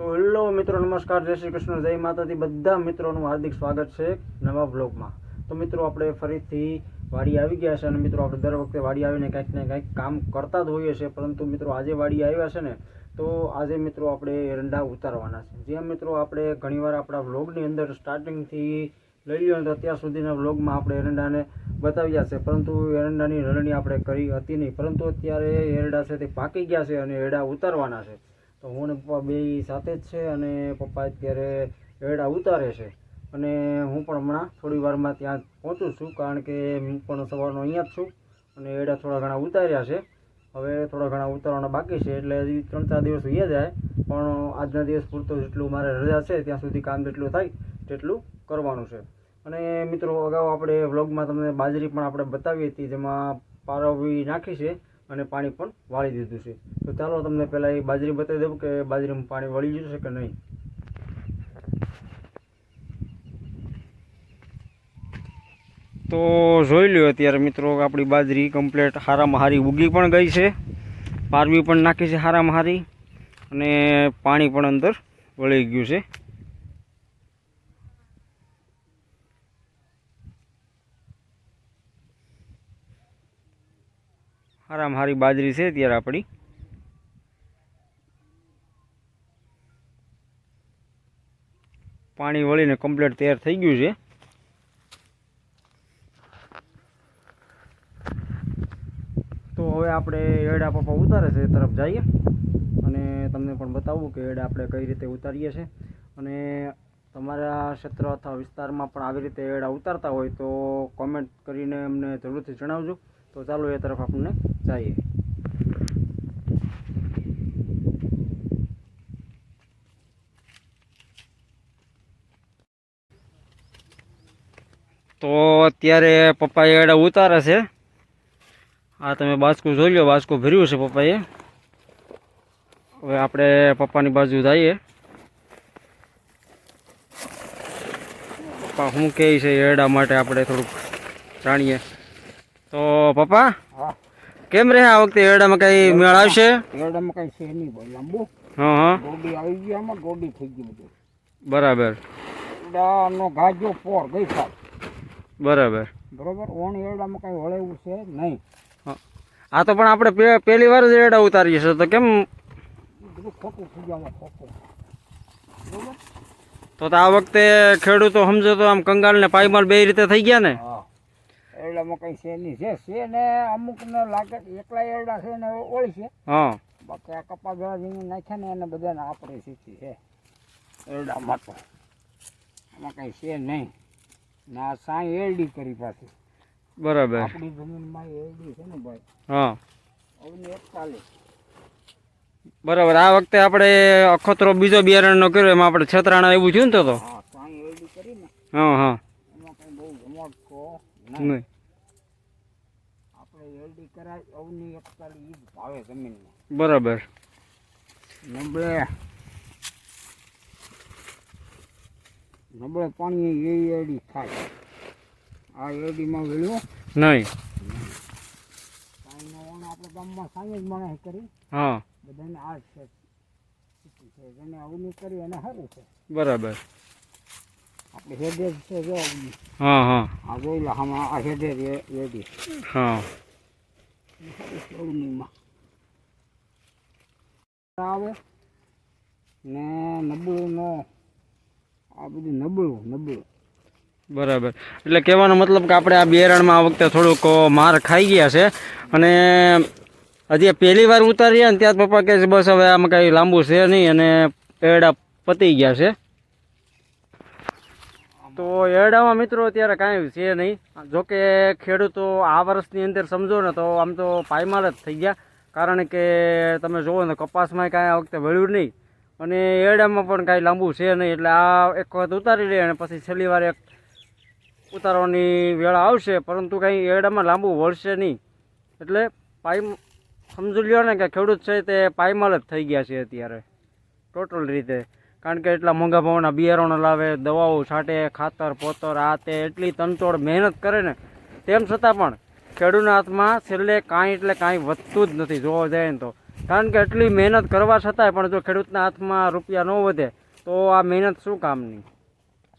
તો હેલો મિત્રો, નમસ્કાર, જય શ્રી કૃષ્ણ, જય માતાજી. બધા મિત્રોનું હાર્દિક સ્વાગત છે નવા બ્લોગમાં તો મિત્રો, આપણે ફરીથી વાડી આવી ગયા છે અને મિત્રો, આપણે દર વખતે વાડી આવીને કંઈક ને કંઈક કામ કરતા જ હોઈએ છીએ. પરંતુ મિત્રો, આજે વાડી આવ્યા છે ને, તો આજે મિત્રો, આપણે એરંડા ઉતારવાના છે. જ્યાં મિત્રો, આપણે ઘણીવાર આપણા વ્લોગની અંદર સ્ટાર્ટિંગથી લઈ લ્યો તો અત્યાર સુધીના વ્લોગમાં આપણે એરંડાને બતાવ્યા છે. પરંતુ એરંડાની રણણી આપણે કરી હતી નહીં. પરંતુ અત્યારે એરડા છે તે પાકી ગયા છે અને એરડા ઉતારવાના છે. તો હું ને પપ્પા બે સાથે જ છે અને પપ્પા અત્યારે એરડા ઉતારે છે. અને હું પણ હમણાં થોડી વારમાં ત્યાં પહોંચું છું, કારણ કે હું પણ સવારનો અહીંયા જ છું અને એરડા થોડા ઘણા ઉતાર્યા છે. હવે થોડા ઘણા ઉતારવાના બાકી છે, એટલે ત્રણ ચાર દિવસ અહીંયા જાય, પણ આજના દિવસ પૂરતો જેટલું મારે રજા છે, ત્યાં સુધી કામ જેટલું થાય તેટલું કરવાનું છે. અને મિત્રો, અગાઉ આપણે વ્લોગમાં તમને બાજરી પણ આપણે બતાવી હતી, જેમાં પારવી નાખી છે. અને પાણી પણ વાળી દીધું છે. તો ચાલો તમને પહેલાં એ બાજરી બતાવી દઉં કે બાજરીમાં પાણી વળી ગયું છે કે નહીં. તો જોઈ લ્યો અત્યારે મિત્રો આપણી બાજરી કમ્પ્લેટ હારામાં હારી ઉગી પણ ગઈ છે. પારવી પણ નાખી છે હારામાં હારી અને પાણી પણ અંદર વળી ગયું છે. હારામાં હારી બાજરી છે અત્યારે આપણી. પાણી વળીને કમ્પ્લીટ તૈયાર થઈ ગયું છે. તો હવે આપણે એડા પપ્પા ઉતારે છે એ તરફ જઈએ. અને તમને પણ બતાવું કે એડા આપણે કઈ રીતે ઉતારીએ છીએ અને તમારા ક્ષેત્ર અથવા વિસ્તારમાં પણ આવી રીતે એડા ઉતારતા હોય તો કોમેન્ટ કરીને અમને જરૂરથી જણાવજો. તો ચાલો એ તરફ આપણને જઈએ. તો અત્યારે પપ્પાએ એડા ઉતારે છે. આ તમે બાજકું જોઈ લો બાજકું ભર્યું છે પપ્પાએ. હવે આપણે પપ્પાની બાજુ જઈએ. પપ્પા શું કહે છે એડા માટે આપણે થોડુંક જાણીએ. તો પપ્પા હા. કેમ રહે આ વખતે? એડામાં કઈ મેળ આવશે? એરડામાં કઈ છે નહીં ભાઈ લાંબુ. હા હા. ગોડી આવી ગઈ આમાં ગોડી થઈ ગઈ બધું. બરાબર. એરડાનો ગાજો પોર ગઈ સાલ બરાબર. બરોબર? ઓણ એરડામાં કઈ વળેવું છે નહીં. આ તો પણ આપણે પહેલી વાર જ એડા ઉતારીએ છીએ તો કેમ? બધું ખોટું થઈ જાય ખોટું. બરોબર? તો તો આ વખતે ખેડૂતો સમજો તો આમ કંગાલ ને પાયમાલ બે રીતે થઈ ગયા ને? હા. એરડામાં કઈ છે નહીં. છે છે ને અમુક ને લાગે એકલા એરડા છે ને ઓળી છે. હા. બાકી આ કપા ગળા જેને નાખ્યા ને એને બધાને આપણે સ્થિતિ છે એરડામાં તો. આમાં કઈ છે નહીં. ના સાંઈ એરડી કરી પાછી. બરાબર. આપણી જમીનમાં એરડી છે ને ભાઈ. હા. હવે એકતાલીસ. બરાબર આ વખતે આપણે અખતરો બીજો બિયારણનો કર્યો એમાં આપણે છેતરાણા એવું થયું ને તો હા હા બરાબર. નબળે. નબળે પાણી એ એરડી થાય. આ એડીમાં વેળ્યું નહીં. આપણે ગામમાં જ કરી. હા. બધાને આ છે. જેને અવની એને સારું છે. બરાબર. આપણે હેડે છે જો હા હા. આ જોઈ લો આમાં આ હેડે રેડી. હા. અવનીમાં આવે ને નબળું નો. આ બધું નબળું નબળું. બરાબર. એટલે કહેવાનો મતલબ કે આપણે આ બિયારણમાં આ વખતે થોડુંક માર ખાઈ ગયા છે. અને હજી પહેલી વાર ઉતારીએ ને ત્યાં પપ્પા કહે છે, બસ હવે આમાં કાંઈ લાંબુ છે નહીં. અને એરડા પતી ગયા છે. તો એરડામાં મિત્રો અત્યારે કાંઈ છે નહીં. જોકે ખેડૂતો આ વર્ષની અંદર સમજો ને તો આમ તો પાયમાલ જ થઈ ગયા. કારણ કે તમે જુઓ ને કપાસમાં કાંઈ આ વખતે વળ્યું નહીં. અને એરડામાં પણ કાંઈ લાંબુ છે નહીં. એટલે આ એક વખત ઉતારી લે અને પછી છેલ્લી વાર એક ઉતારવાની વેળા આવશે, પરંતુ કંઈ એડામાં લાંબુ વળશે નહીં. એટલે પાઈ સમજી લ્યો ને કે ખેડૂત છે તે પાયમાલ જ થઈ ગયા છે અત્યારે, ટોટલ રીતે. કારણ કે એટલા મોંઘા ભાવના બિયારણો લાવે, દવાઓ છાંટે, ખાતર, પોતર, આ તે એટલી તનતોડ મહેનત કરે ને. તેમ છતાં પણ ખેડૂતના હાથમાં છેલ્લે કાંઈ એટલે કાંઈ વધતું જ નથી, જોવા જાય ને તો. કારણ કે એટલી મહેનત કરવા છતાંય પણ જો ખેડૂતના હાથમાં રૂપિયા ન વધે, તો આ મહેનત શું કામની?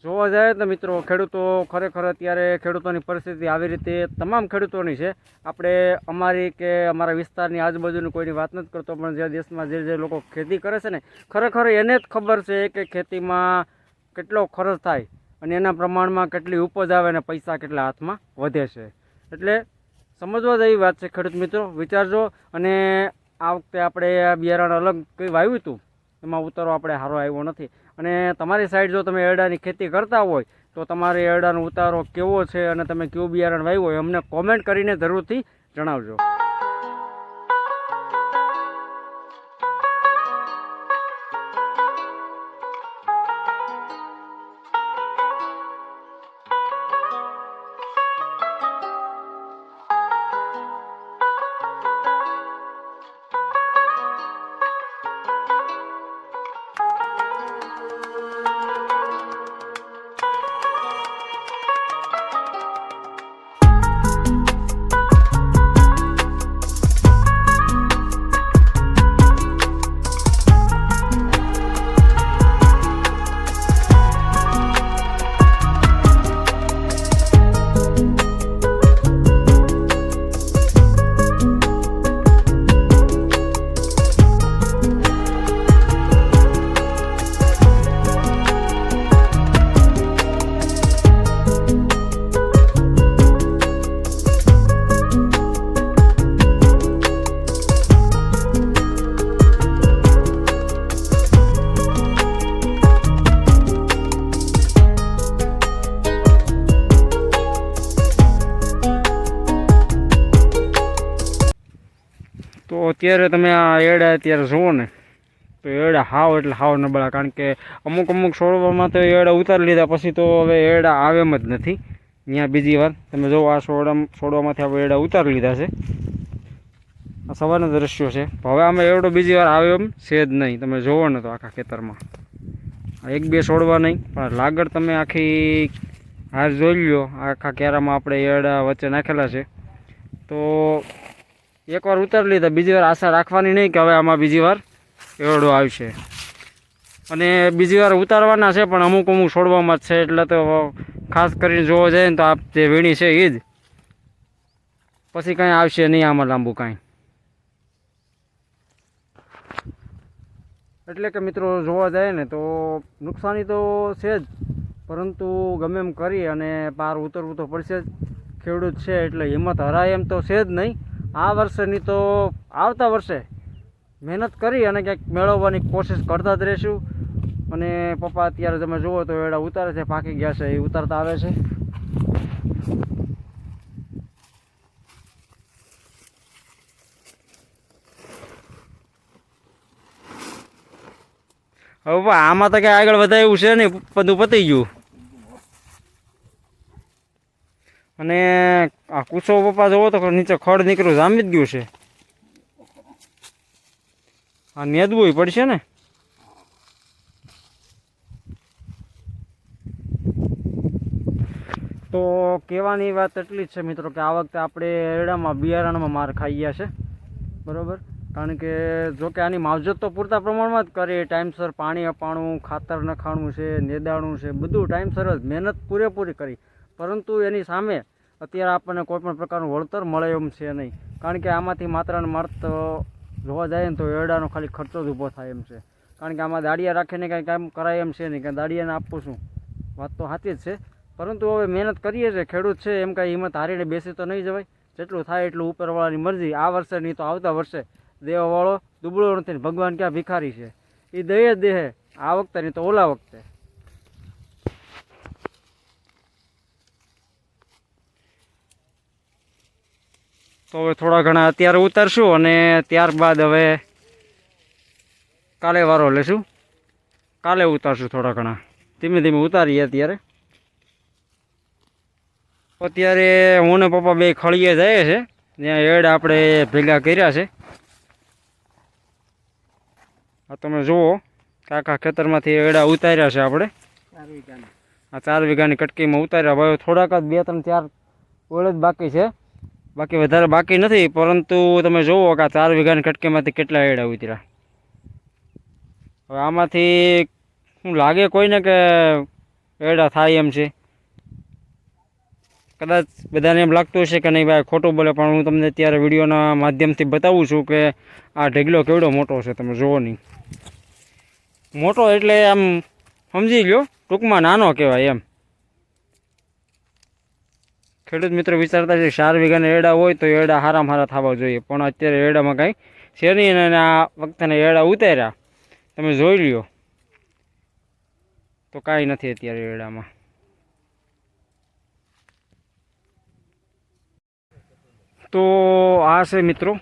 જોવા જાય તો મિત્રો, ખેડૂતો ખરેખર અત્યારે ખેડૂતોની પરિસ્થિતિ આવી રીતે તમામ ખેડૂતોની છે. આપણે અમારી કે અમારા વિસ્તારની આજુબાજુની કોઈની વાત નથી કરતો, પણ જે દેશમાં જે જે લોકો ખેતી કરે છે ને, ખરેખર એને જ ખબર છે કે ખેતીમાં કેટલો ખર્ચ થાય અને એના પ્રમાણમાં કેટલી ઉપજ આવે અને પૈસા કેટલા હાથમાં વધે છે. એટલે સમજવા જેવી વાત છે ખેડૂત મિત્રો, વિચારજો. અને આ વખતે આપણે બિયારણ અલગ કંઈ વાવ્યું હતું? એમાં ઉતારો આપણે સારો આવ્યો નથી. અને તમારી સાઈડ જો તમે એરડાની ખેતી કરતા હોય, તો તમારે એરડાનો ઉતારો કેવો છે અને તમે કયું બિયારણ વાવ્યું હોય અમને કોમેન્ટ કરીને જરૂરથી જણાવજો. અત્યારે તમે આ એડા અત્યારે જુઓ ને, તો એડા હાવ એટલે હાવ નબળા. કારણ કે અમુક અમુક છોડવામાં તો એડા ઉતારી લીધા, પછી તો હવે એડા આવે એમ જ નથી. ત્યાં બીજી વાર. તમે જુઓ આ છોડવા છોડવામાંથી આપણે એડા ઉતારી લીધા છે. આ સવારના દ્રશ્યો છે. હવે આમાં એવડો બીજી વાર આવ્યો એમ છે જ નહીં. તમે જોવો ને તો આખા ખેતરમાં. એક બે છોડવા નહીં, પણ લાગડ તમે આખી હાર જોઈ લ્યો. આખા કેરામાં આપણે એડા વચ્ચે નાખેલા છે. તો એકવાર ઉતારી લીધા બીજી વાર આશા રાખવાની નહીં કે હવે આમાં બીજી વાર એવડો આવશે. અને બીજી વાર ઉતારવાના છે, પણ અમુક અમુક છોડવામાં જ છે, એટલે તો ખાસ કરીને જોવા જાય ને તો આ જે વીણી છે એ જ. પછી કાંઈ આવશે નહીં આમાં લાંબુ કાંઈ. એટલે કે મિત્રો જોવા જાય ને તો નુકસાની તો છે જ, પરંતુ ગમે એમ કરી અને પાર ઉતરવું તો પડશે જ. ખેડૂત છે એટલે હિંમત હરાય એમ તો છે જ નહીં. આ વર્ષેની તો આવતા વર્ષે મહેનત કરી અને ક્યાંક મેળવવાની કોશિશ કરતા જ રહીશું. અને પપ્પા અત્યારે તમે જુઓ તો એડા ઉતારે છે, પાકી ગયા છે, એ ઉતારતા આવે છે. હવે આમાં તો ક્યાંય આગળ વધારે છે નહીં બધું પતી ગયું. અને આ કુસો પપ્પા જોવો તો નીચે ખડ નીકળ્યું, જામી જ ગયું છે. આ નેદવું પડશે ને. તો કહેવાની વાત એટલી જ છે મિત્રો કે આ વખતે આપણે એરડામાં, બિયારણમાં માર ખાઈ ગયા છે. બરાબર? કારણ કે જો કે આની માવજત તો પૂરતા પ્રમાણમાં જ કરીએ ટાઈમસર પાણી અપાણું, ખાતર નખાણું છે, નેદાણું છે, બધું ટાઈમસર જ મહેનત પૂરેપૂરી કરી. પરંતુ એની સામે અત્યારે આપણને કોઈ પણ પ્રકારનું વળતર મળે એમ છે નહીં. કારણ કે આમાંથી માત્ર ને માત્ર જોવા જાય ને તો એરડાનો ખાલી ખર્ચો જ ઊભો થાય એમ છે. કારણ કે આમાં દાડિયા રાખીને કાંઈ કામ કરાય એમ છે નહીં. કે દાડિયાને આપવું શું વાત તો સાચી જ છે. પરંતુ હવે મહેનત કરીએ છીએ, ખેડૂત છે, એમ કાંઈ હિંમત હારીને બેસી તો નહીં જવાય. જેટલું થાય એટલું ઉપરવાળાની મરજી. આ વર્ષે નહીં તો આવતા વર્ષે દેવાવાળો દુબળો નથી ભગવાન ક્યાં ભિખારી છે? એ દે દેહે. આ વખતે નહીં તો ઓલા વખતે. તો હવે થોડા ઘણા અત્યારે ઉતારશું અને ત્યારબાદ હવે કાલે વારો લેશું. કાલે ઉતારશું થોડા ઘણા. ધીમે ધીમે ઉતારીએ અત્યારે. અત્યારે હું ને પપ્પા બે ખળીએ જાય છે. ત્યાં હેડ આપણે ભેગા કર્યા છે. આ તમે જુઓ કાકા ખેતરમાંથી એડા ઉતાર્યા છે આપણે. ચાર વીઘાના. આ ચાર વીઘાની કટકીમાં ઉતાર્યા. હવે થોડાક જ બે ત્રણ ચાર ઓળ જ બાકી છે. બાકી વધારે બાકી નથી, પરંતુ તમે જુઓ કે આ ચાર વીઘાની કટકીમાંથી કેટલા એડા ઉતર્યા. હવે આમાંથી શું લાગે કોઈને કે એડા થાય એમ છે? કદાચ બધાને એમ લાગતું હશે કે નહીં ભાઈ, ખોટું બોલે, પણ હું તમને અત્યારે વિડીયોના માધ્યમથી બતાવું છું કે આ ઢગલો કેવડો મોટો છે, તમે જુઓ નહીં. મોટો એટલે આમ સમજી લ્યો, ટૂંકમાં નાનો કહેવાય એમ. ખેડૂત મિત્રો વિચારતા છે ચાર વીઘાના એડા હોય તો એડા હારા હારા થવા જોઈએ. પણ અત્યારે એડામાં કાંઈ છે નહીં અને આ વખતેના એડા ઉતાર્યા. તમે જોઈ લ્યો. તો કાંઈ નથી અત્યારે એડામાં તો આ છે મિત્રો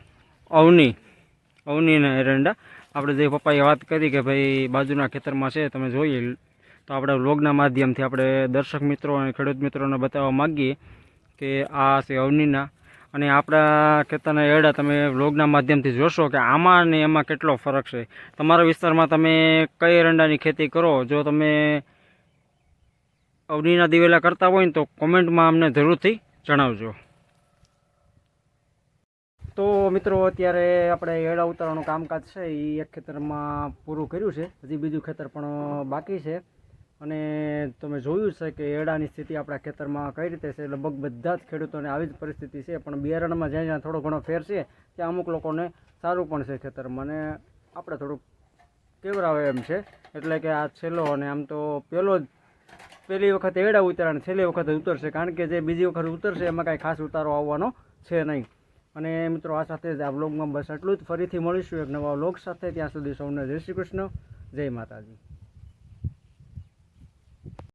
અવની, અવનીના એરંડા. આપણે જે પપ્પાએ વાત કરી કે ભાઈ બાજુના ખેતરમાં છે, તમે જોઈએ તો આપણે વ્લોગના માધ્યમથી આપણે દર્શક મિત્રો અને ખેડૂત મિત્રોને બતાવવા માગીએ કે આ છે અવનીના અને આપણા ખેતરના એરડા તમે વ્લોગના માધ્યમથી જોશો કે આમાં અને એમાં કેટલો ફરક છે. તમારા વિસ્તારમાં તમે કઈ એરંડાની ખેતી કરો? જો તમે અવનીના દિવેલા કરતા હોય ને તો કોમેન્ટમાં અમને જરૂરથી જણાવજો. તો મિત્રો, અત્યારે આપણે એડા ઉતારવાનું કામકાજ છે. એ એક ખેતરમાં પૂરું કર્યું છે. હજી બીજું ખેતર પણ બાકી છે. અને તમે જોયું છે કે એડાની સ્થિતિ આપણા ખેતરમાં કઈ રીતે છે? લગભગ બધા જ ખેડૂતોને આવી જ પરિસ્થિતિ છે, પણ બિયારણમાં જ્યાં જ્યાં થોડો ઘણો ફેર છે, ત્યાં અમુક લોકોને સારું પણ છે ખેતરમાં. અને આપણે થોડુંક કેવરાવે એમ છે, એટલે કે આ છેલ્લો અને આમ તો પહેલો જ પહેલી વખત એડા ઉતરાણ છેલ્લી વખત ઉતરશે, કારણ કે જે બીજી વખત ઉતરશે એમાં કાંઈ ખાસ ઉતારો આવવાનો છે નહીં. અને મિત્રો, આ સાથે જ આ વ્લોગમાં બસ એટલું જ. ફરીથી મળીશું એક નવા વ્લોગ સાથે. ત્યાં સુધી સૌને જય શ્રી કૃષ્ણ, જય માતાજી.